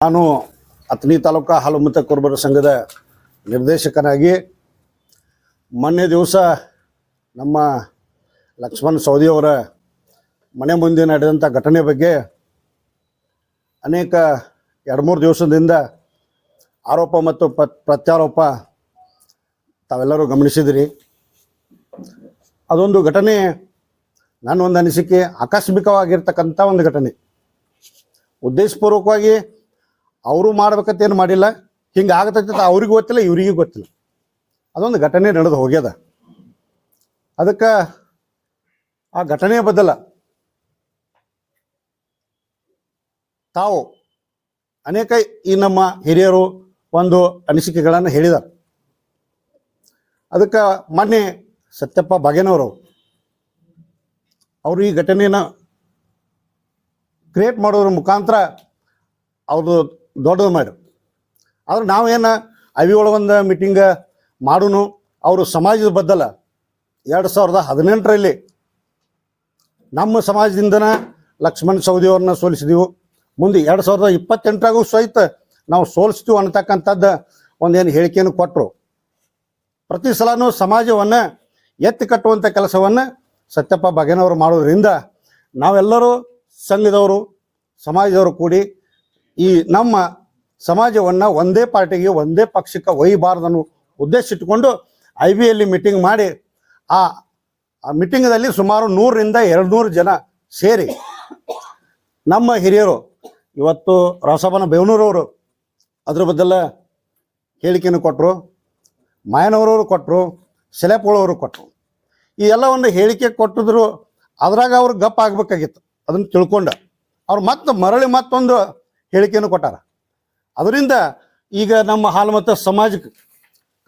ನಾನು ಅಥಣಿ ತಾಲೂಕಾ ಹಾಲು ಮತ್ತು ಕುರುಬರ ಸಂಘದ ನಿರ್ದೇಶಕನಾಗಿ ಮೊನ್ನೆ ದಿವಸ ನಮ್ಮ ಲಕ್ಷ್ಮಣ್ ಸೌದಿಯವರ ಮನೆ ಮುಂದೆ ನಡೆದಂಥ ಘಟನೆ ಬಗ್ಗೆ ಅನೇಕ ಎರಡು ಮೂರು ದಿವಸದಿಂದ ಆರೋಪ ಮತ್ತು ಪ್ರತ್ಯಾರೋಪ ತಾವೆಲ್ಲರೂ ಗಮನಿಸಿದಿರಿ. ಅದೊಂದು ಘಟನೆ ನನ್ನ ಒಂದು ಅನಿಸಿಕೆ ಆಕಸ್ಮಿಕವಾಗಿರ್ತಕ್ಕಂಥ ಒಂದು ಘಟನೆ. ಉದ್ದೇಶಪೂರ್ವಕವಾಗಿ ಅವರು ಮಾಡ್ಬೇಕಂತ ಏನು ಮಾಡಿಲ್ಲ, ಹಿಂಗೆ ಆಗತೈತೆ ಅವ್ರಿಗೂ ಗೊತ್ತಿಲ್ಲ, ಇವ್ರಿಗೂ ಗೊತ್ತಿಲ್ಲ. ಅದೊಂದು ಘಟನೆ ನಡೆದು ಹೋಗ್ಯದ. ಅದಕ್ಕೆ ಆ ಘಟನೆಯ ಬದಲ ತಾವು ಅನೇಕ ಈ ನಮ್ಮ ಹಿರಿಯರು ಒಂದು ಅನಿಸಿಕೆಗಳನ್ನು ಹೇಳಿದರು. ಅದಕ್ಕೆ ಮೊನ್ನೆ ಸತ್ಯಪ್ಪ ಬಾಗೇನವರು ಅವರು ಈ ಘಟನೆಯನ್ನು ಕ್ರಿಯೇಟ್ ಮಾಡೋದ್ರ ಮುಖಾಂತರ ಅವ್ರದ್ದು ದೊಡ್ಡದು ಮಾಡಿ. ಆದ್ರೆ ನಾವೇನು ಅವಿ ಒಳಗೊಂದು ಮೀಟಿಂಗ್ ಮಾಡೋನು, ಅವರು ಸಮಾಜದ ಬದ್ದಲ್ಲ. ಎರಡು ಸಾವಿರದ ಹದಿನೆಂಟರಲ್ಲಿ ನಮ್ಮ ಸಮಾಜದಿಂದನೇ ಲಕ್ಷ್ಮಣ್ ಸವದಿಯವ್ರನ್ನ ಸೋಲಿಸಿದೆವು. ಮುಂದೆ ಎರಡು ಸಾವಿರದ ಇಪ್ಪತ್ತೆಂಟರಾಗೂ ಸಹಿತ ನಾವು ಸೋಲಿಸ್ತೀವಿ ಅನ್ನತಕ್ಕಂಥದ್ದು ಒಂದೇನು ಹೇಳಿಕೆಯನ್ನು ಕೊಟ್ಟರು ಪ್ರತಿ ಸಲನೂ ಸಮಾಜವನ್ನು ಎತ್ತಿ ಕಟ್ಟುವಂಥ ಕೆಲಸವನ್ನು ಸತ್ಯಪ್ಪ ಬಗೆನವರು ಮಾಡೋದ್ರಿಂದ ನಾವೆಲ್ಲರೂ ಸಂಘದವರು, ಸಮಾಜದವರು ಕೂಡಿ ಈ ನಮ್ಮ ಸಮಾಜವನ್ನು ಒಂದೇ ಪಾರ್ಟಿಗೆ ಒಂದೇ ಪಕ್ಷಕ್ಕೆ ಒಯ್ಯಬಾರ್ದನ್ನು ಉದ್ದೇಶ ಇಟ್ಟುಕೊಂಡು ಐ ಬಿ ಎಲ್ಲಿ ಮೀಟಿಂಗ್ ಮಾಡಿ ಆ ಮೀಟಿಂಗದಲ್ಲಿ ಸುಮಾರು ನೂರರಿಂದ ಎರಡು ನೂರು ಜನ ಸೇರಿ ನಮ್ಮ ಹಿರಿಯರು, ಇವತ್ತು ರಸಬನ ಬೇವನೂರವರು ಅದ್ರ ಬದಲ ಹೇಳಿಕೆಯನ್ನು ಕೊಟ್ಟರು ಮಾಯನವರವರು ಕೊಟ್ಟರು ಸೆಲೆಪೋಳವರು ಕೊಟ್ಟರು ಈ ಎಲ್ಲ ಒಂದು ಹೇಳಿಕೆ ಕೊಟ್ಟಿದ್ರು ಅದ್ರಾಗ ಅವ್ರು ಗಪ್ ಆಗ್ಬೇಕಾಗಿತ್ತು. ಅದನ್ನು ತಿಳ್ಕೊಂಡು. ಅವ್ರು ಮತ್ತೆ ಮರಳಿ ಮತ್ತೊಂದು ಹೇಳಿಕೆಯನ್ನು ಕೊಟ್ಟಾರ. ಅದರಿಂದ ಈಗ ನಮ್ಮ ಹಾಲು ಮತ್ತು ಸಮಾಜಕ್ಕೆ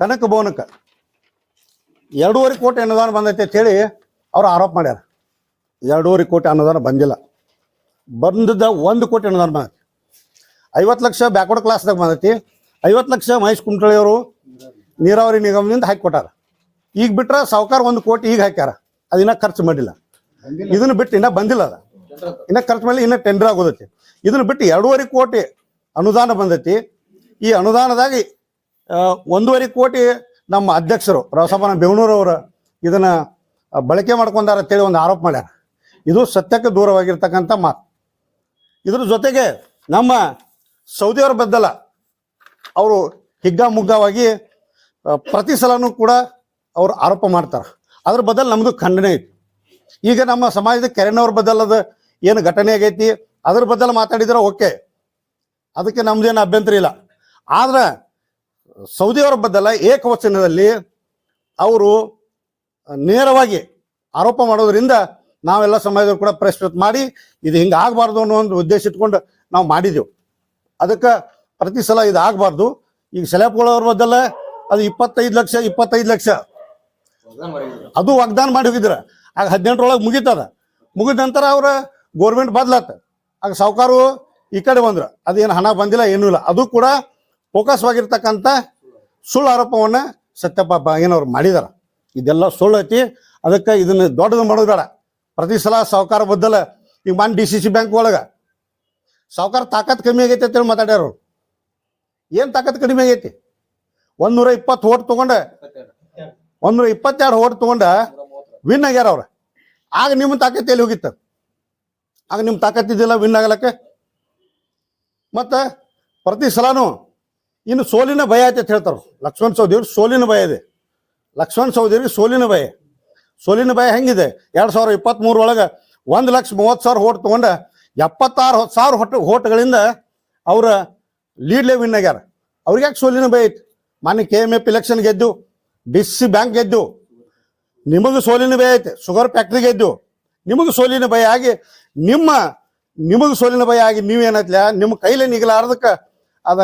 ಕನಕ ಭವನಕ್ಕೆ ಎರಡೂವರೆ ಕೋಟಿ ಅನುದಾನ ಬಂದೈತೆ ಅಂತೇಳಿ ಅವ್ರು ಆರೋಪ ಮಾಡ್ಯಾರ. ಎರಡೂವರೆ ಕೋಟಿ ಅನುದಾನ ಬಂದಿಲ್ಲ. ಬಂದದ ಒಂದು ಕೋಟಿ ಅನುದಾನ ಬಂದೈತಿ. ಐವತ್ತು ಲಕ್ಷ ಬ್ಯಾಕ್ವರ್ಡ್ ಕ್ಲಾಸ್ದಾಗ ಬಂದೈತಿ. ಐವತ್ತು ಲಕ್ಷ ಮಹೇಶ್ ಕುಂಟಳಿಯವರು ನೀರಾವರಿ ನಿಗಮದಿಂದ ಹಾಕಿ ಕೊಟ್ಟಾರ ಈಗ ಬಿಟ್ರೆ ಸಾವುಕಾರ ಒಂದು ಕೋಟಿ ಈಗ ಹಾಕ್ಯಾರ. ಅದಿನ್ನ ಖರ್ಚು ಮಾಡಿಲ್ಲ. ಇದನ್ನು ಬಿಟ್ಟು ಇನ್ನೂ ಬಂದಿಲ್ಲ ಅದ. ಇನ್ನೂ ಖರ್ಚು ಮಾಡಿ ಇನ್ನೂ ಟೆಂಡರ್ ಆಗೋದೈತಿ. ಇದನ್ನ ಬಿಟ್ಟು ಎರಡೂವರೆ ಕೋಟಿ ಅನುದಾನ ಬಂದೈತಿ. ಈ ಅನುದಾನದಾಗಿ ಒಂದೂವರೆ ಕೋಟಿ ನಮ್ಮ ಅಧ್ಯಕ್ಷರು ರಸಬನ ಅವರು ಇದನ್ನ ಬಳಕೆ ಮಾಡ್ಕೊಂಡಾರ ಅಂತೇಳಿ ಒಂದು ಆರೋಪ ಮಾಡ್ಯಾರ. ಇದು ಸತ್ಯಕ್ಕೆ ದೂರವಾಗಿರ್ತಕ್ಕಂಥ ಮಾತು. ಇದ್ರ ಜೊತೆಗೆ ನಮ್ಮ ಸೌದಿಯವರ ಬದ್ದಲ್ಲ ಅವರು ಹಿಗ್ಗಾಮುಗ್ಗವಾಗಿ ಪ್ರತಿಸಲನೂ ಪ್ರತಿ ಸಲನೂ ಕೂಡ ಅವರು ಆರೋಪ ಮಾಡ್ತಾರೆ. ಅದ್ರ ಬದಲು ನಮ್ಮದು ಖಂಡನೆ ಐತಿ. ಈಗ ನಮ್ಮ ಸಮಾಜದ ಕೆರೆನವ್ರ ಬದಲದ ಏನು ಘಟನೆ ಆಗೈತಿ ಅದ್ರ ಬದಲು ಮಾತಾಡಿದ್ರೆ ಓಕೆ. ಅದಕ್ಕೆ ನಮ್ದೇನು ಅಭ್ಯಂತರ ಇಲ್ಲ. ಆದ್ರೆ ಸೌದಿಯವರ ಬದಲ ಏಕವಚನದಲ್ಲಿ ಅವರು ನೇರವಾಗಿ ಆರೋಪ ಮಾಡೋದ್ರಿಂದ ನಾವೆಲ್ಲ ಸಮಾಜದವ್ರು ಕೂಡ ಪ್ರಶ್ನೆ ಮಾಡಿ ಇದು ಹಿಂಗೆ ಆಗಬಾರ್ದು ಅನ್ನೋ ಒಂದು ಉದ್ದೇಶ ಇಟ್ಕೊಂಡು ನಾವು ಮಾಡಿದೆವು. ಅದಕ್ಕೆ ಪ್ರತಿ ಸಲ ಇದು ಆಗಬಾರ್ದು. ಈಗ ಸೆಲೆಪ್ಗಳವ್ರ ಬದಲ ಅದು ಇಪ್ಪತ್ತೈದು ಲಕ್ಷ ಇಪ್ಪತ್ತೈದು ಲಕ್ಷ. ಅದು ವಾಗ್ದಾನ ಮಾಡಿ ಹೋಗಿದ್ರ. ಆಗ ಹದಿನೆಂಟರೊಳಗೆ ಮುಗೀತದ. ಮುಗಿದ ನಂತರ ಅವ್ರ ಗೋರ್ಮೆಂಟ್ ಬದ್ಲಾತ. ಆಗ ಸಾವುಕಾರು ಈ ಕಡೆ ಬಂದ್ರು. ಅದೇನು ಹಣ ಬಂದಿಲ್ಲ, ಏನೂ ಇಲ್ಲ. ಅದು ಕೂಡ ಫೋಕಸ್ ಆಗಿರ್ತಕ್ಕಂಥ ಸುಳ್ಳು ಆರೋಪವನ್ನ ಸತ್ಯಪ್ಪ ಬಾಗೇನವ್ರು ಮಾಡಿದಾರೆ. ಇದೆಲ್ಲ ಸುಳ್ಳು ಐತಿ. ಅದಕ್ಕೆ ಇದನ್ನ ದೊಡ್ಡದು ಮಾಡೋದು ಪ್ರತಿ ಸಲ ಸಾವುಕಾರ ಬದ್ದಲ ಈಗ ಮನ್ ಡಿ ಸಿ ಸಿ ಬ್ಯಾಂಕ್ ಒಳಗೆ. ಸಾವುಕಾರ ತಾಕತ್ ಕಮ್ಮಿ ಆಗೈತೆ ಅಂತೇಳಿ ಮಾತಾಡ್ಯಾರ ಏನು ತಾಕತ್ ಕಡಿಮೆ ಆಗೈತಿ? ಒಂದೂರ ಇಪ್ಪತ್ತು ಓಟ್ ತಗೊಂಡ ನೂರ ಇಪ್ಪತ್ತೆರಡು ಓಟ್ ತಗೊಂಡ ವಿನ್ ಆಗ್ಯಾರ ಅವ್ರ. ಆಗ ನಿಮ್ಮ ತಾಕತ್ ಎಲ್ಲಿ ಹೋಗಿತ್ತು? ಆಗ ನಿಮ್ಮ ತಾಕತ್ತಿದ್ದಿಲ್ಲ ವಿನ್ ಆಗಲಕ್ಕೆ? ಮತ್ತು ಪ್ರತಿ ಸಲನೂ ಇನ್ನು ಸೋಲಿನ ಭಯ ಐತೆ ಅಂತ ಹೇಳ್ತಾರೆ. ಲಕ್ಷ್ಮಣ್ ಸೌದಿಯವ್ರಿಗೆ ಸೋಲಿನ ಭಯ ಇದೆ. ಲಕ್ಷ್ಮಣ್ ಸೌದಿಯವ್ರಿಗೆ ಸೋಲಿನ ಭಯ. ಸೋಲಿನ ಭಯ ಹೆಂಗಿದೆ? ಎರಡು ಸಾವಿರ ಇಪ್ಪತ್ತ್ಮೂರು ಒಳಗೆ ಒಂದು ಲಕ್ಷ ಮೂವತ್ತು ಸಾವಿರ ಓಟ್ ತೊಗೊಂಡು ಎಪ್ಪತ್ತಾರು ಸಾವಿರ ಹೊಟ್ಟು ಓಟ್ಗಳಿಂದ ಅವರ ಲೀಡ್ಲೇ ವಿನ್ ಆಗ್ಯಾರ. ಅವ್ರಿಗೆ ಯಾಕೆ ಸೋಲಿನ ಭಯ ಐತಿ? ಮಾನ್ಯ ಕೆ ಎಂ ಎಫ್ ಇಲೆಕ್ಷನ್ ಗೆದ್ದು ಡಿ ಸಿ ಬ್ಯಾಂಕ್ ಗೆದ್ದು, ನಿಮಗೆ ಸೋಲಿನ ಭಯ ಐತೆ. ಶುಗರ್ ಫ್ಯಾಕ್ಟ್ರಿ ಗೆದ್ದು ನಿಮಗೆ ಸೋಲಿನ ಭಯ ಆಗಿ, ನಿಮ್ಮ, ನಿಮಗೆ ಸೋಲಿನ ಭಯ ಆಗಿ ನೀವೇನತ್ಲ ನಿಮ್ಮ ಕೈಲಿ ನಿಗಲಾರ್ದಕ್ಕೆ ಅದ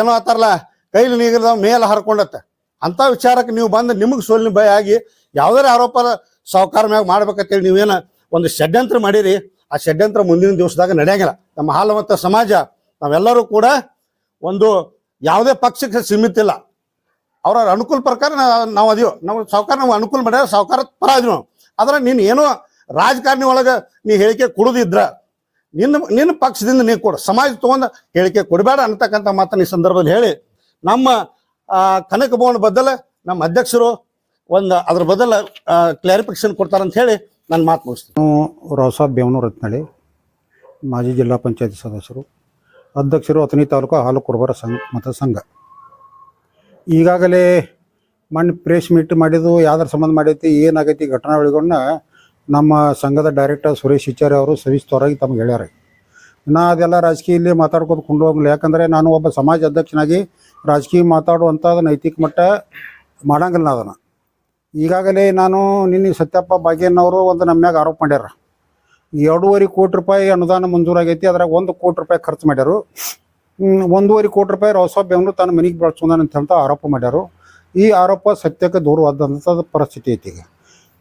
ಏನೋ ಆತಾರಲ್ಲ ಕೈಲಿ ನಿಗಲ ಮೇಲೆ ಹರ್ಕೊಂಡತ್ತ. ಅಂತ ವಿಚಾರಕ್ಕೆ ನೀವು ಬಂದು ನಿಮಗೆ ಸೋಲಿನ ಭಯ ಆಗಿ ಯಾವುದೇ ಆರೋಪ ಸಾವುಕಾರ ಮ್ಯಾಗ ಮಾಡ್ಬೇಕಂತೇಳಿ ನೀವೇನ ಒಂದು ಷಡ್ಯಂತ್ರ ಮಾಡಿರಿ, ಆ ಷಡ್ಯಂತ್ರ ಮುಂದಿನ ದಿವಸದಾಗ ನಡೆಯಂಗಿಲ್ಲ. ನಮ್ಮ ಹಾಲು ಸಮಾಜ, ನಾವೆಲ್ಲರೂ ಕೂಡ ಒಂದು ಯಾವುದೇ ಪಕ್ಷಕ್ಕೆ ಸೀಮಿತ ಇಲ್ಲ. ಅವ್ರ ಅನುಕೂಲ ಪ್ರಕಾರ ನಾವು ಅದೀವಿ. ನಾವು ಸಾವುಕಾರ, ನಾವು ಅನುಕೂಲ ಮಾಡ್ಯಾರ, ಸಾವುಕಾರ ಪರ ಅದೀವಿ ನಾವು. ಆದ್ರೆ ನೀನು ಏನೋ ರಾಜಕಾರಣಿ ಒಳಗೆ ನೀ ಹೇಳಿಕೆ ಕೊಡುದಿದ್ರ, ನಿನ್ನ ನಿನ್ನ ಪಕ್ಷದಿಂದ ನೀ ಕೊಡು, ಸಮಾಜ ತಗೊಂಡ ಹೇಳಿಕೆ ಕೊಡಬೇಡ ಅನ್ನತಕ್ಕಂಥ ಮಾತನ್ನ ಈ ಸಂದರ್ಭದಲ್ಲಿ ಹೇಳಿ, ನಮ್ಮ ಕನಕ ಭವನ ಬದಲ ನಮ್ಮ ಅಧ್ಯಕ್ಷರು ಒಂದು ಅದ್ರ ಬದಲ ಕ್ಲಾರಿಫಿಕೇಶನ್ ಕೊಡ್ತಾರಂತ ಹೇಳಿ ನನ್ನ ಮಾತು ಮುಗಿಸ್ತೀನಿ. ರಾವ್ಸಾಬ್ ಬೇವನೂರು ರತ್ನಳ್ಳಿ, ಮಾಜಿ ಜಿಲ್ಲಾ ಪಂಚಾಯತಿ ಸದಸ್ಯರು, ಅಧ್ಯಕ್ಷರು ಅಥಣಿ ತಾಲೂಕು ಹಾಲು ಕುರುಬರ ಸಂಘ, ಮತ ಸಂಘ. ಈಗಾಗಲೇ ಮಣ್ಣು ಪ್ರೆಸ್ ಮೀಟ್ ಮಾಡಿದ್ದು, ಯಾವ್ದ್ರ ಸಂಬಂಧ ಮಾಡೈತಿ ಏನಾಗೈತಿ ಘಟನಾವಳಿಗಳನ್ನ ನಮ್ಮ ಸಂಘದ ಡೈರೆಕ್ಟರ್ ಸುರೇಶ್ ಇಚ್ಚಾರಿ ಅವರು ಸವಿಸ್ತವರಾಗಿ ತಮಗೆ ಹೇಳ್ಯಾರ. ನಾ ಅದೆಲ್ಲ ರಾಜಕೀಯಲ್ಲಿ ಮಾತಾಡ್ಕೊಂಡು ಕೊಂಡು ಹೋಗಲಿ. ಯಾಕಂದರೆ ನಾನು ಒಬ್ಬ ಸಮಾಜ ಅಧ್ಯಕ್ಷನಾಗಿ ರಾಜಕೀಯ ಮಾತಾಡುವಂಥದ್ದು ನೈತಿಕ ಮಟ್ಟ ಮಾಡಂಗಿಲ್ಲ ಅದನ್ನು. ಈಗಾಗಲೇ ನಾನು ನಿನ್ನೆ ಸತ್ಯಪ್ಪ ಬಾಗೇನವರು ಒಂದು ನಮ್ಮ ಮ್ಯಾಗ ಆರೋಪ ಮಾಡ್ಯಾರ. ಎರಡೂವರೆ ಕೋಟಿ ರೂಪಾಯಿ ಅನುದಾನ ಮಂಜೂರಾಗೈತಿ ಅದ್ರಾಗ ಒಂದು ಕೋಟಿ ರೂಪಾಯಿ ಖರ್ಚು ಮಾಡ್ಯಾರು. ಒಂದೂವರೆ ಕೋಟಿ ರೂಪಾಯಿ ರೌಸ ಬೆಂಗಳೂರು ತನ್ನ ಮನೆಗೆ ಬಳಸ್ಕೊಂಡಾನ ಅಂತ ಹೇಳ್ತಾ ಆರೋಪ ಮಾಡ್ಯಾರು. ಈ ಆರೋಪ ಸತ್ಯಕ್ಕೆ ದೂರವಾದಂಥ ಪರಿಸ್ಥಿತಿ ಐತಿ ಈಗ.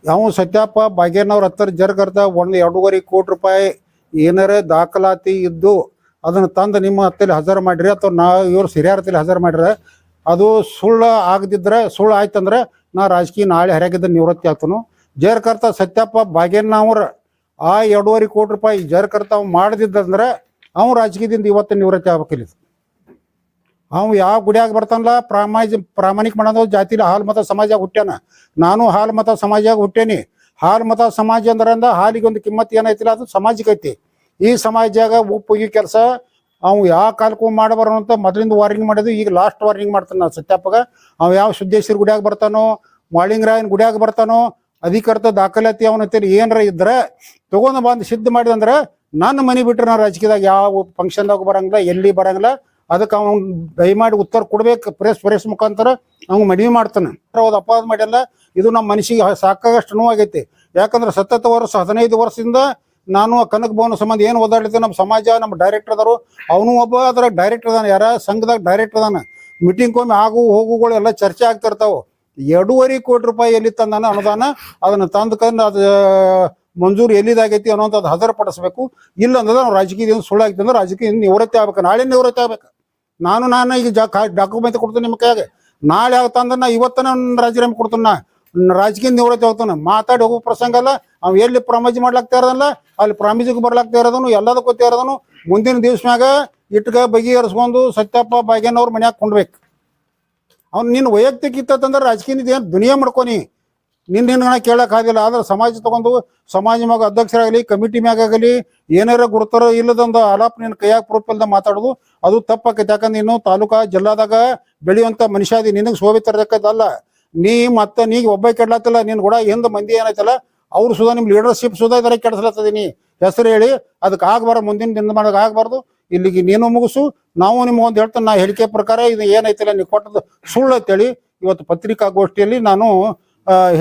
ಯಾವ ಸತ್ಯಪ್ಪ ಬಾಗೇನವ್ರ ಹತ್ತಿರ ಜರ್ಗರ್ದ ಒಂದು ಎರಡೂವರೆ ಕೋಟಿ ರೂಪಾಯಿ ಏನಾರೇ ದಾಖಲಾತಿ ಇದ್ದು ಅದನ್ನು ತಂದು ನಿಮ್ಮ ಹತ್ತಲ್ಲಿ ಹಜಾರು ಮಾಡಿರಿ ಅಥವಾ ನಾವು ಇವ್ರು ಸಿರಿಯಾರ ಹತ್ತಲ್ಲಿ ಹಜಾರು ಮಾಡಿದ್ರೆ ಅದು ಸುಳ್ಳು ಆಗದಿದ್ರೆ ಸುಳ್ಳು ಆಯ್ತಂದ್ರೆ ನಾ ರಾಜಕೀಯ ನಾಳೆ ಹರಿಯಾಗಿದ್ದ ನಿವೃತ್ತಿ ಆಗ್ತನು. ಜರ್ಕರ್ತ ಸತ್ಯಪ್ಪ ಬಾಗೇನವ್ರ ಆ ಎರಡೂವರೆ ಕೋಟಿ ರೂಪಾಯಿ ಜರ್ಕರ್ತ ಅವ್ನು ಮಾಡದಿದ್ದಂದ್ರೆ ಅವ್ನು ರಾಜಕೀಯದಿಂದ ಇವತ್ತು ನಿವೃತ್ತಿ ಆಗ್ಬೇಕಿಲ್ಲ ಅವ್ ಯಾವ ಗುಡಿಯಾಗ ಬರ್ತಾನಲ್ಲ, ಪ್ರಾಮಾಜ್, ಪ್ರಾಮಾಣಿಕ ಮಾಡೋದು ಜಾತಿಲಿ ಹಾಲು ಮತ ಸಮಾಜ ಹುಟ್ಟ್ಯಾನ ನಾನು ಹಾಲು ಮತ ಸಮಾಜಾಗ ಹುಟ್ಟೇನಿ. ಹಾಲು ಮತ ಸಮಾಜ ಅಂದ್ರಂದ ಹಾಲಿಗೆ ಒಂದು ಕಿಮ್ಮತ್ ಏನೈತಿಲ್ಲ, ಅದು ಸಮಾಜಕ್ಕೆ ಐತಿ. ಈ ಸಮಾಜಾಗ ಈ ಕೆಲಸ ಅವ್ ಯಾವ ಕಾಲಕ್ಕೂ ಮಾಡಬಾರ ಅಂತ ಮೊದಲಿಂದ ವಾರ್ನಿಂಗ್ ಮಾಡಿದ್ವಿ ಈಗ ಲಾಸ್ಟ್ ವಾರ್ನಿಂಗ್ ಮಾಡ್ತಾನ ನಾ ಸತ್ಯಪ್ಪಗ. ಅವ್ ಯಾವ ಸಿದ್ದೇಶ್ವರ ಗುಡಿಯಾಗ ಬರ್ತಾನೋ, ಮಾಳಿಂಗರಾಯನ್ ಗುಡಿಯಾಗ ಬರ್ತಾನೋ, ಅಧಿಕೃತ ದಾಖಲಾತಿ ಏನರ ಏನಾರ ಇದ್ರೆ ತಗೊಂಡ್ ಬಂದು ಸಿದ್ಧ ಮಾಡಿದಂದ್ರೆ ನನ್ನ ಮನೆ ಬಿಟ್ರೆ ನಾನು ರಾಜಕೀಯದಾಗ ಯಾವ ಫಂಕ್ಷನ್ದಾಗ ಬರಂಗಿಲ್ಲ, ಎಲ್ಲಿ ಬರಂಗಿಲ್ಲ ಅದಕ್ಕೆ ಅವ್ನು ದಯಮಾಡಿ ಉತ್ತರ ಕೊಡ್ಬೇಕು ಪ್ರೆಸ್ ಪ್ರೆಸ್ ಮುಖಾಂತರ ಅವ್ನು ಮನವಿ ಮಾಡ್ತಾನೆ. ಹೌದು ಅಪವಾದ ಮಾಡ್ಯಲ್ಲ ಇದು ನಮ್ಮ ಮನಸ್ಸಿಗೆ ಸಾಕಾಗಷ್ಟು ನೋವಾಗೈತಿ. ಯಾಕಂದ್ರೆ ಸತತ ವರ್ಷ, ಹದಿನೈದು ವರ್ಷದಿಂದ ನಾನು ಕನಕ ಭವನ ಸಂಬಂಧ ಏನು ಓದಾಡಿದ್ದೆ ನಮ್ಮ ಸಮಾಜ, ನಮ್ಮ ಡೈರೆಕ್ಟರ್ ಅದಾರು ಅವನು ಒಬ್ಬ ಅದ್ರಾಗ ಡೈರೆಕ್ಟರ್ ಅದಾನ ಯಾರ ಸಂಘದಾಗ ಡೈರೆಕ್ಟರ್ ಅದಾನ ಮೀಟಿಂಗ್ ಒಮ್ಮೆ ಆಗು, ಹೋಗುಗಳು ಎಲ್ಲ ಚರ್ಚೆ ಆಗ್ತಿರ್ತಾವೆ ಎರಡೂವರೆ ಕೋಟಿ ರೂಪಾಯಿ ಎಲ್ಲಿ ತಂದಾನ ಅನುದಾನ, ಅದನ್ನ ತಂದ್ಕೊಂಡು ಅದು ಮಂಜೂರು ಎಲ್ಲಿದಾಗೈತಿ ಅನ್ನೋಂಥದ್ದು ಹಜರ ಪಡಿಸ್ಬೇಕು ಇಲ್ಲ ಅಂದ್ರೆ ನಾವು ರಾಜಕೀಯದಿಂದ ಸುಳ್ಳಾಗಿತ್ತು ಅಂದ್ರೆ ರಾಜಕೀಯ ನಿವೃತ್ತಿ ಆಗ್ಬೇಕು. ನಾಳೆ ನಿವೃತ್ತಿ ಆಗ್ಬೇಕು. ನಾನು ನಾನು ಈಗ ಜಾ ಡಾಕ್ಯುಮೆಂಟ್ ಕೊಡ್ತೀನಿ ನಿಮ್ಮ ಕೈಯಾಗೆ. ನಾಳೆ ಆಗ್ತಂದ್ರೆ ನಾ ಇವತ್ತ ನಾನು ರಾಜೀನಾಮೆ ಕೊಡ್ತೀನಿ ನಾ. ರಾಜಕೀಯ ನಿವೃತ್ತಿ ಹೋಗ್ತಾನೆ ಮಾತಾಡಿ ಹೋಗೋ ಪ್ರಸಂಗ ಅಲ್ಲ. ಅವ್ ಎಲ್ಲಿ ಪ್ರಾಮಿಜ್ ಮಾಡ್ಲಾಗ್ತಾ ಇರೋದಲ್ಲ, ಅಲ್ಲಿ ಪ್ರಾಮಿಜಿಗೆ ಬರ್ಲಾಗ್ತಾ ಇರೋದನು, ಎಲ್ಲದಕ್ಕೂ ಇರೋದನು. ಮುಂದಿನ ದಿವ್ಸನಾಗ ಇಟ್ಕ ಬಗೆಹರಿಸ್ಕೊಂಡು ಸತ್ಯಪ್ಪ ಭಾಗ್ಯನವ್ರ ಮನ್ಯಾಗ ಕೊಂಡ್ಬೇಕು. ಅವ್ನು ನಿನ್ನ ವೈಯಕ್ತಿಕ ಇತ್ತಂದ್ರೆ ರಾಜಕೀಯದ ಏನು ದುನಿಯಾ ಮಾಡ್ಕೊನಿ ನಿನ್ನ ನಿನ್ನ ಕೇಳಕ್ ಆಗಿಲ್ಲ. ಆದ್ರೆ ಸಮಾಜ ತಗೊಂಡು ಸಮಾಜ ಮ್ಯಾಗ ಅಧ್ಯಕ್ಷರಾಗಲಿ ಕಮಿಟಿ ಮ್ಯಾಗ ಆಗಲಿ, ಏನಾರ ಗುರುತರ ಇಲ್ಲದೊಂದು ಆಲಾಪ್ ನಿನ್ನ ಕೈಯಾಗ ಪ್ರೂಫ್ ಇಲ್ದ ಮಾತಾಡೋದು, ಅದು ತಪ್ಪಾಕೈತಿ. ಯಾಕಂದ್ರೆ ನೀನು ತಾಲೂಕಾ ಜಿಲ್ಲಾದಾಗ ಬೆಳೆಯುವಂತ ಮನುಷ್ಯ ಅದಿ ನಿನಗೆ ಶೋಭೆ ತರಬೇಕದಲ್ಲ ನೀ ಮತ್ತೆ ನೀ ಒಬ್ಬ ಕೆಡ್ಲಾತಿಲ್ಲ, ನಿನ್ ಕೂಡ ಹಿಂದ ಮಂದಿ ಏನಾಯ್ತಲ್ಲ, ಅವ್ರು ಸುಧಾ ನಿಮ್ ಲೀಡರ್ಶಿಪ್ ಸುಧಾ ಇದರ ಕೆಡಿಸ್ಲತ್ತದೀನಿ. ಹೆಸರು ಹೇಳಿ ಅದಕ್ಕೆ ಆಗ್ಬಾರ ಮುಂದಿನ ದಿನ ಮಾಡೋಕೆ ಆಗ್ಬಾರ್ದು. ಇಲ್ಲಿಗೆ ನೀನು ಮುಗಿಸು, ನಾವು ನಿಮ್ಗೆ ಒಂದು ಹೇಳ್ತೇನೆ, ನಾ ಹೇಳಿಕೆ ಪ್ರಕಾರ ಇದು ಏನೈತಿಲ್ಲ ನೀವು ಕೊಟ್ಟದ್ದು ಸುಳ್ಳು ಅಂತೇಳಿ ಇವತ್ತು ಪತ್ರಿಕಾಗೋಷ್ಠಿಯಲ್ಲಿ ನಾನು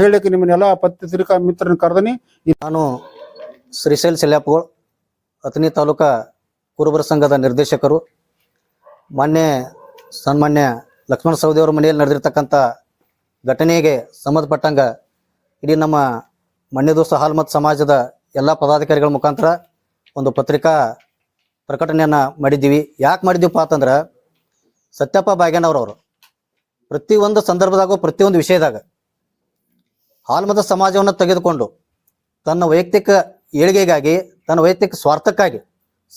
ಹೇಳಿಕ್ಕೆ ನಿಮ್ಮನ್ನೆಲ್ಲ ಪತ್ರಿಕಾ ಮಿತ್ರನ ಕರೆದನಿ. ನಾನು ಶ್ರೀಶೈಲ್ ಸೆಲ್ಯಾಪ್ಗಳು, ಅಥಣಿ ತಾಲೂಕಾ ಕುರುಬರ ಸಂಘದ ನಿರ್ದೇಶಕರು. ಮೊನ್ನೆ ಸನ್ಮಾನ್ಯ ಲಕ್ಷ್ಮಣ ಸವದಿಯವರ ಮನೆಯಲ್ಲಿ ನಡೆದಿರ್ತಕ್ಕಂಥ ಘಟನೆಗೆ ಸಂಬಂಧಪಟ್ಟಂಗ ಇಡೀ ನಮ್ಮ ಮಣ್ಯದೋಸ್ತ ಮತ್ತು ಸಮಾಜದ ಎಲ್ಲ ಪದಾಧಿಕಾರಿಗಳ ಮುಖಾಂತರ ಒಂದು ಪತ್ರಿಕಾ ಪ್ರಕಟಣೆಯನ್ನು ಮಾಡಿದ್ದೀವಿ. ಯಾಕೆ ಮಾಡಿದ್ದೀವಪ್ಪ ಅಂತಂದ್ರೆ ಸತ್ಯಪ್ಪ ಬಾಗೇನವ್ರವರು ಪ್ರತಿಯೊಂದು ಸಂದರ್ಭದಾಗೂ ಪ್ರತಿಯೊಂದು ವಿಷಯದಾಗ ಹಾಲ್ಮತ ಸಮಾಜವನ್ನು ತೆಗೆದುಕೊಂಡು ತನ್ನ ವೈಯಕ್ತಿಕ ಏಳಿಗೆಗಾಗಿ, ತನ್ನ ವೈಯಕ್ತಿಕ ಸ್ವಾರ್ಥಕ್ಕಾಗಿ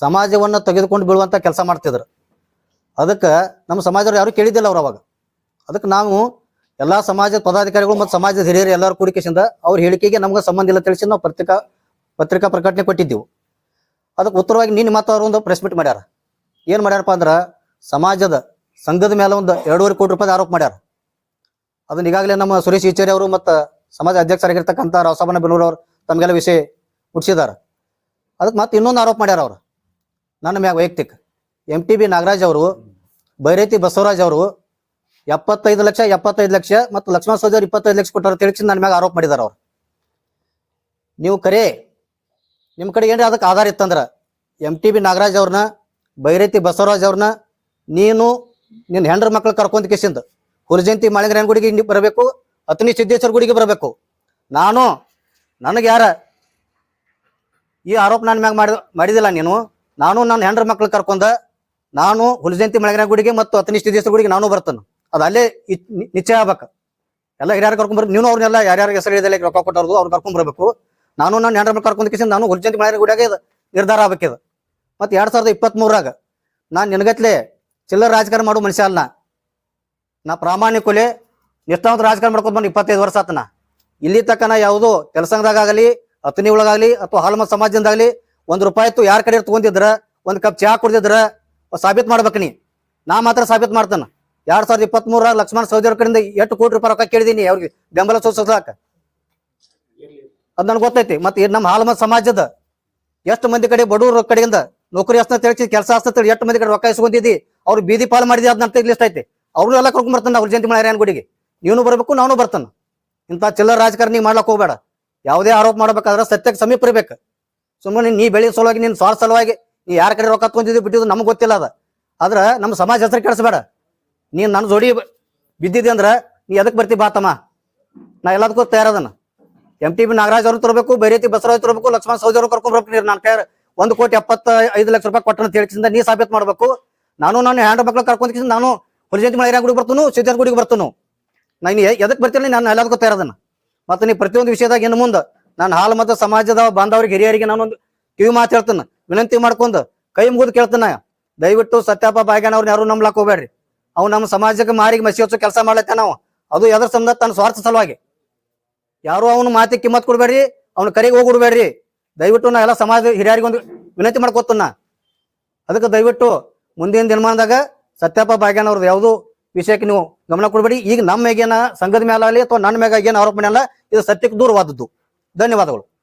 ಸಮಾಜವನ್ನು ತೆಗೆದುಕೊಂಡು ಬೀಳುವಂಥ ಕೆಲಸ ಮಾಡ್ತಿದ್ರು. ಅದಕ್ಕೆ ನಮ್ಮ ಸಮಾಜದವ್ರು ಯಾರು ಕೇಳಿದ್ದಿಲ್ಲ ಅವ್ರು ಅವಾಗ. ಅದಕ್ಕೆ ನಾವು ಎಲ್ಲ ಸಮಾಜದ ಪದಾಧಿಕಾರಿಗಳು ಮತ್ತು ಸಮಾಜದ ಹಿರಿಯರು ಎಲ್ಲರೂ ಕೂಡಿಕೆಸಿಂದ ಅವ್ರ ಹೇಳಿಕೆಗೆ ನಮ್ಗೆ ಸಂಬಂಧ ಇಲ್ಲ ತಿಳಿಸಿ ನಾವು ಪತ್ರಿಕಾ ಪತ್ರಿಕಾ ಪ್ರಕಟಣೆ ಕೊಟ್ಟಿದ್ದೆವು. ಅದಕ್ಕೆ ಉತ್ತರವಾಗಿ ನಿನ್ನ ಮಾತು ಅವರು ಒಂದು ಪ್ರೆಸ್ ಮೀಟ್ ಮಾಡ್ಯಾರ. ಏನು ಮಾಡ್ಯಾರಪ್ಪ ಅಂದ್ರೆ ಸಮಾಜದ ಸಂಘದ ಮೇಲೆ ಒಂದು ಎರಡೂವರೆ ಕೋಟಿ ರೂಪಾಯಿ ಆರೋಪ ಮಾಡ್ಯಾರ. ಅದನ್ನ ಈಗಾಗಲೇ ನಮ್ಮ ಸುರೇಶ್ ಈಚೇರಿ ಅವರು ಮತ್ತು ಸಮಾಜ ಅಧ್ಯಕ್ಷರಾಗಿರ್ತಕ್ಕಂಥ ರಾವಸಾಬನ ಬೆನ್ನೂರು ಅವರು ತಮಗೆಲ್ಲ ವಿಷಯ ಮುಟ್ಸಿದಾರ. ಅದಕ್ಕೆ ಮತ್ತೆ ಇನ್ನೊಂದು ಆರೋಪ ಮಾಡ್ಯಾರ ಅವರು. ನನ್ನ ಮ್ಯಾಗ ವೈಯಕ್ತಿಕ. ಎಂ ಟಿ ಬಿ ನಾಗರಾಜ್ ಅವರು, ಬೈರೇತಿ ಬಸವರಾಜ್ ಅವರು ಎಪ್ಪತ್ತೈದು ಲಕ್ಷ ಎಪ್ಪತ್ತೈದು ಲಕ್ಷ ಮತ್ತು ಲಕ್ಷ್ಮಣ ಸೌದಿ ಅವರು ಇಪ್ಪತ್ತೈದು ಲಕ್ಷ ಕೊಟ್ಟಾರ ತಿಳಿಸಿ ನನ್ನ ಮ್ಯಾಗ ಆರೋಪ ಮಾಡಿದಾರ ಅವ್ರು. ನೀವು ಕರೆ ನಿಮ್ಮ ಕಡೆ ಏನ್ರಿ ಅದಕ್ಕೆ ಆಧಾರ ಇತ್ತಂದ್ರೆ? ಎಂ ಟಿ ಬಿ ನಾಗರಾಜ್ ಅವ್ರನ್ನ, ಬೈರೇತಿ ಬಸವರಾಜ್ ಅವ್ರನ್ನ ನೀನು ನಿನ್ನ ಹೆಂಡ್ರ ಮಕ್ಳು ಕರ್ಕೊಂಡ್ ಕಿಸಿಂದ. ಹುರ್ಜಯಂತಿ ಮಾಳಿಂಗರಾಯನ ಗುಡಿಗೆ ಬರಬೇಕು ಅತನಿ ಸಿದ್ದೇಶ್ವರ ಗುಡಿಗೆ ಬರಬೇಕು. ನಾನು, ನನಗೆ ಯಾರ ಈ ಆರೋಪ ನನ್ನ ಮ್ಯಾಗ ಮಾಡಿದ ಮಾಡಿದಿಲ್ಲ ನೀನು. ನಾನು ನನ್ನ ಹೆಂಡ್ರ ಮಕ್ಳು ಕರ್ಕೊಂಡ ನಾನು ಹುಲಜಯಂತಿ ಮಳೆಗರ ಗುಡಿಗೆ ಮತ್ತು ಅತನಿ ಸಿದ್ದೇಶ್ವರ ಗುಡಿಗೆ ನಾನು ಬರ್ತೇನೆ. ಅದು ಅಲ್ಲೇ ನಿಶ್ಚಯ ಆಗ್ಬೇಕು. ಎಲ್ಲ ಹಿರಿಯರು ಕರ್ಕೊಂಡ್ ಬರ್ಬೇಕು ನೀನು ಅವ್ರನ್ನೆಲ್ಲ ಯಾರ್ಯಾರ ಹೆಸರು ಹೇಳಿದಲ್ಲ ರೊಕ್ಕ ಕೊಟ್ಟವ್ರದು ಅವ್ರು ಕರ್ಕೊಂಡ್ ಬರಬೇಕು. ನಾನು ನನ್ನ ಹೆಂಡ್ರ ಮಕ್ಳು ಕರ್ಕೊಂಡ್ ಕಿಸಿಂದ ನಾನು ಹುಲಜಯಂತಿ ಮಳೆಗರ ಗುಡಿಯಾಗ ಇದು ನಿರ್ಧಾರ ಆಗ್ಬೇಕಿದು ಮತ್ತು ಎರಡು ಸಾವಿರದ ಇಪ್ಪತ್ತ್ಮೂರಾಗ ನಾನು ನಿನಗತ್ಲೆ ಚಿಲ್ಲರ ರಾಜಕಾರಣ ಮಾಡೋ ಮನುಷ್ಯ ಅಲ್ಲ. ನಾ. ಪ್ರಾಮಾಣಿಕಲೆ ನಿಷ್ಠಾವಂತ ರಾಜಕಾರಣ ಮಾಡ್ಕೊಂಡು ಬಂದು ಇಪ್ಪತ್ತೈದು ವರ್ಷ ಆತನ. ಇಲ್ಲಿ ತಕ್ಕನ ಯಾವುದು ಕೆಲಸದಾಗಲಿ ಅತನಿ ಒಳಗಾಗಲಿ, ಅಥವಾ ಹಾಲ್ಮ ಸಮಾಜದಿಂದಾಗಲಿ, ಒಂದು ರೂಪಾಯಿ ಇತ್ತು ಯಾರ ಕಡೆ ತಗೊಂಡಿದ್ರ, ಒಂದು ಕಪ್ ಚಹಾ ಕುಡ್ದಿದ್ರ, ಸಾಬೀತ್ ಮಾಡ್ಬೇಕು ನೀ. ನಾ ಮಾತ್ರ ಸಾಬೀತ್ ಮಾಡ್ತಾನ. ಎರಡ್ ಸಾವಿರದ ಇಪ್ಪತ್ತ್ ಮೂರ ಲಕ್ಷ್ಮಣ ಸೌದಿ ಕಡೆಯಿಂದ ಎಷ್ಟು ಕೋಟಿ ರೂಪಾಯಿ ರೊಕ್ಕ ಕೇಳಿದೀನಿ, ಅವ್ರಿಗೆ ಬೆಂಬಲ ಸೂಚಿಸ್ಲಾಕ. ಅದ್ ನನ್ಗೆ ಗೊತ್ತೈತಿ ಮತ್ತೆ ನಮ್ಮ ಹಾಲ್ಮ ಸಮಾಜದ. ಎಷ್ಟು ಮಂದಿ ಕಡೆ ಬಡವ್ರ ಕಡೆಯಿಂದ ನೌಕರಿ ಅಸ್ತ ತಿಳಿಸಿ ಕೆಲಸ ಹಸ್ತ ತಿಳಿ ಎಷ್ಟು ಮಂದಿ ಕಡೆ ರೊಕ್ಕ ಇಸ್ಕೊಂಡಿದ್ದಿ, ಅವ್ರು ಬೀದಿ ಪಾಲು ಮಾಡಿದಿ ಅದ್ ನನ್ನ ಲಿಸ್ಟ್ ಐತಿ ಅವ್ರು ಎಲ್ಲ ಕರ್ಕೊಂಡ್ ಬರ್ತಾನೆ ಅವ್ರ ಜಯಂತಿ ಮಳೆ ಗುಡಿಗೆ. ನೀನು ಬರಬೇಕು, ನಾನು ಬರ್ತಾನೆ. ಇಂಥ ಚಿಲ್ಲರ್ ರಾಜಕಾರಣಿ ಮಾಡ್ಲಕ್ ಹೋಗ್ಬೇಡ. ಯಾವುದೇ ಆರೋಪ ಮಾಡ್ಬೇಕಾದ್ರೆ ಸತ್ಯಕ್ಕೆ ಸಮೀಪ ಇರ್ಬೇಕು. ಸುಮ್ಮನೆ ನೀ ಬೆಳೆ ಸಲುವಾಗಿ, ನೀನು ಸ್ವಾರ್ಥ ಸಲುವಾಗಿ, ನೀ ಯಾರ ಕಡೆ ರೊಕ್ಕ ತೊಂದಿದ್ದು ಬಿಟ್ಟಿದ್ದು ನಮ್ಗೆ ಗೊತ್ತಿಲ್ಲ ಅದ. ಆದ್ರೆ ನಮ್ಮ ಸಮಾಜ ಹೆಸರು ಕೆಡಿಸ್ಬೇಡ. ನೀನು ನನ್ನ ಜೋಡಿ ಬಿದ್ದಿದ್ದೆ ಅಂದ್ರೆ ನೀ ಅದಕ್ಕೆ ಬರ್ತಿ ಬಾತಮ್ಮ ನಾ ಎಲ್ಲದಕ್ಕೂ ತಯಾರದನ ಎಂ ಟಿ ಬಿ ನಾಗರಾಜ್ ಅವ್ರನ್ನ ತರಬೇಕು ಬೈರೇತಿ ಬಸವರಾಜ್ ತರಬೇಕು, ಲಕ್ಷ್ಮಣ ಸೌದಿ ಅವ್ರು ಕರ್ಕೊಂಡು ನೀರು ನನ್ನ ಕೈ ಒಂದು ಕೋಟಿ ಎಪ್ಪತ್ತ ಐದು ಲಕ್ಷ ರೂಪಾಯಿ ಕೊಟ್ಟನ ತಿಳಿಸಿಂದ ನೀ ಸಾಬೀತ್ ಮಾಡ್ಬೇಕು. ನಾನು ನಾನು ಹ್ಯಾಂಡ್ ಮಕ್ಳು ಕರ್ಕೊಂಡ್ ನಾನು ಹುಲಿಜಂತಿ ಮಳೆ ಗುಡಿಗೆ ಬರ್ತನು, ಸಿದ್ಧಾರ್ಥ ಗುಡಿಗೆ ಬರ್ತಾನು. ನಾ ಎದಕ್ಕೆ ಎದಕ್ ಬರ್ತೀನಿ ನಾನು? ಎಲ್ಲದಕ್ಕೂ ತಯಾರದನ ಮತ್ತೆ ನೀ ಪ್ರತಿಯೊಂದು ವಿಷಯದಾಗ ಇನ್ನು ಮುಂದೆ ನಾನು ಹಾಲು ಮತ್ತು ಸಮಾಜದ ಬಾಂಧವರಿಗೆ ಹಿರಿಯರಿಗೆ ನಾನೊಂದು ಕಿವಿ ಮಾತು ಹೇಳ್ತೇನೆ. ವಿನಂತಿ ಮಾಡ್ಕೊಂಡು ಕೈ ಮುಗಿದು ಕೇಳ್ತೇನೆ ದಯವಿಟ್ಟು ಸತ್ಯಪ್ಪ ಬಾಯ್ಗಾನ ಯಾರು ನಂಬ್ಲಾಕ್ ಹೋಗ್ಬೇಡ್ರಿ ಅವ್ ನಮ್ಮ ಸಮಾಜಕ್ಕೆ ಮಾರಿಗೆ ಮಸಿ ಹಚ್ಚೋ ಕೆಲಸ ಮಾಡ್ಲತ್ತ ನಾವು ಅದು ಎದ್ರ ಸಂಬಂಧ ತನ್ನ ಸ್ವಾರ್ಥ ಸಲುವಾಗಿ. ಯಾರು ಅವನು ಮಾತಿಗೆ ಕಿಮ್ಮತ್ ಕೊಡ್ಬೇಡ್ರಿ ಅವ್ನ ಕರೆಗೆ ಹೋಗ್ಬಿಡ್ಬೇಡ್ರಿ ದಯವಿಟ್ಟು ನಾ ಎಲ್ಲ ಸಮಾಜ ಹಿರಿಯರಿಗೆ ಒಂದು ವಿನಂತಿ ಮಾಡ್ಕೊತನ ಅದಕ್ಕೆ ದಯವಿಟ್ಟು ಮುಂದಿನ ದಿನಮಾನದಾಗ ಸತ್ಯಪ್ಪ ಬಾಗ್ಯಾನ ಅವ್ರದ್ದು ಯಾವುದು ವಿಷಯಕ್ಕೆ ನೀವು ಗಮನ ಕೊಡಬೇಡಿ. ಈಗ ನಮ್ಮ ಮೇಗೇನ ಸಂಘದ ಮೇಲೆ ಆಗಲಿ ಅಥವಾ ನನ್ನ ಮ್ಯಾಗ ಏನು ಆರೋಪ ಅಲ್ಲ ಇದು ಸತ್ಯಕ್ಕೆ ದೂರವಾದದ್ದು. ಧನ್ಯವಾದಗಳು.